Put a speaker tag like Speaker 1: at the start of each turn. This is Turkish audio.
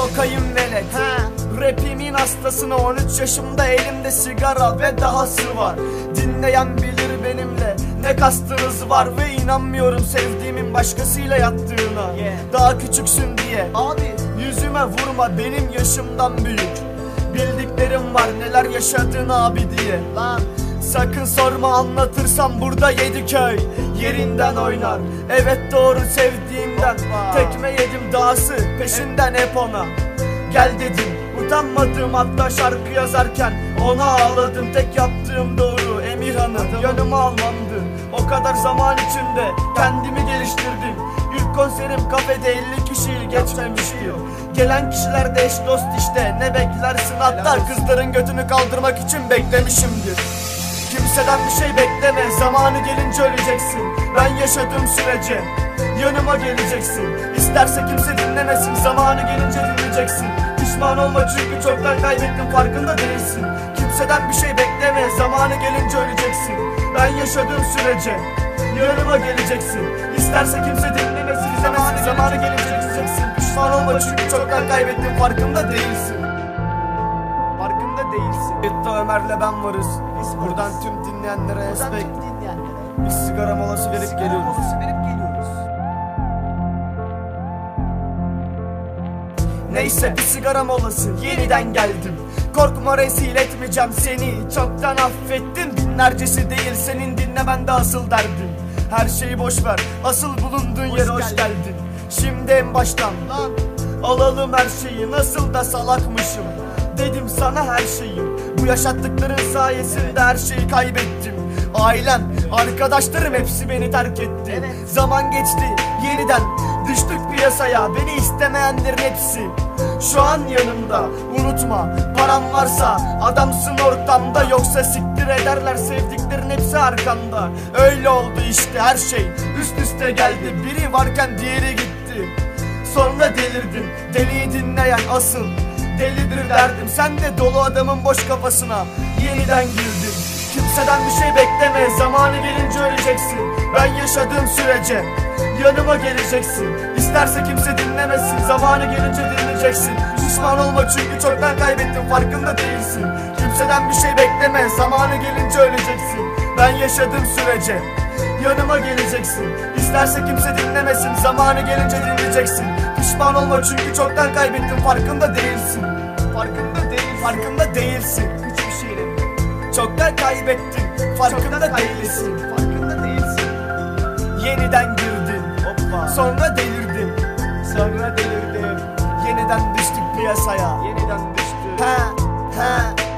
Speaker 1: sokayım velet Rapimin hastasına 13 yaşımda elimde sigara ve dahası var. Dinleyen bilir benimle ne kastınız var Ve inanmıyorum sevdiğimin başkasıyla yattığına. Daha küçüksün diye
Speaker 2: Abi.
Speaker 1: Yüzüme vurma benim yaşımdan büyük. Bildiklerim var neler yaşadın abi diye.
Speaker 2: Lan
Speaker 1: Sakın sorma anlatırsam burada yedi köy Yerinden oynar. Evet doğru sevdiğimden. Tekme yedim dağısı peşinden hep ona. Gel dedim utanmadım hatta şarkı yazarken. Ona ağladım tek yaptığım doğru Emirhan'ı yanıma almamdı. O kadar zaman içinde kendimi geliştirdim. İlk konserim kafede 50 kişiyi geçmemişti Gelen kişiler de eş dost işte. Ne beklersin? Hatta kızların götünü kaldırmak için beklemişimdir Kimseden bir şey bekleme. Zamanı gelince öleceksin. Ben yaşadığım sürece Yanıma geleceksin. İsterse kimse dinlemesin. Zamanı gelince dinleyeceksin. Pişman olma çünkü çoktan kaybettin farkında değilsin. Kimseden bir şey bekleme. Zamanı gelince öleceksin. Ben yaşadığım sürece Yanıma geleceksin. İsterse kimse dinlemesin. İzlemesin Zamanı gelince dinleyeceksin. Pişman olma çünkü çoktan kaybettin farkında değilsin Bitti Ömer'le ben varız. Dinleyenlere
Speaker 2: Buradan
Speaker 1: respekt.
Speaker 2: tüm dinleyenlere.
Speaker 1: Bir sigara molası verip
Speaker 2: sigara
Speaker 1: geliyoruz.
Speaker 2: molası verip geliyoruz.
Speaker 1: Neyse bir sigara molası. Yeniden geldim. Korkma rezil etmeyeceğim seni. Çoktan affettim. Binlercesi değil Senin dinlemen de asıl derdim. Her şeyi boş ver. Asıl bulunduğun yere hoş
Speaker 2: geldin.
Speaker 1: geldin. Şimdi en baştan.
Speaker 2: Lan.
Speaker 1: Alalım her şeyi. Nasıl da salakmışım. Dedim sana her şeyi Bu yaşattıkların sayesinde her şeyi kaybettim. Ailem, arkadaşlarım hepsi beni terk etti.
Speaker 2: Evet.
Speaker 1: Zaman geçti yeniden düştük piyasaya. Beni istemeyenlerin hepsi şu an yanımda. Unutma param varsa adamsın ortamda. Yoksa siktir ederler sevdiklerin hepsi arkanda. Öyle oldu işte her şey üst üste geldi. Biri varken diğeri gitti. Sonra delirdim Deliyi dinleyen asıl Delidir derdim. Sen de dolu adamın boş kafasına Yeniden girdim Kimseden bir şey bekleme Zamanı gelince öleceksin. Ben yaşadığım sürece Yanıma geleceksin. İsterse kimse dinlemesin Zamanı gelince dinleyeceksin. Pişman olma çünkü çoktan kaybettin Farkında değilsin. Kimseden bir şey bekleme Zamanı gelince öleceksin. Ben yaşadığım sürece Yanıma geleceksin. İsterse kimse dinlemesin Zamanı gelince dinleyeceksin Pişman olma çünkü çoktan kaybettin Farkında değilsin. Farkında değil Farkında değilsin.
Speaker 2: Hiçbir şeyle.
Speaker 1: Çoktan kaybettin Farkında
Speaker 2: Çoktan
Speaker 1: değilsin.
Speaker 2: Farkında değilsin.
Speaker 1: Yeniden girdin
Speaker 2: Hoppa.
Speaker 1: Sonra delirdim.
Speaker 2: Sonra delirdim.
Speaker 1: Yeniden düştük piyasaya.
Speaker 2: Yeniden düştü
Speaker 1: He he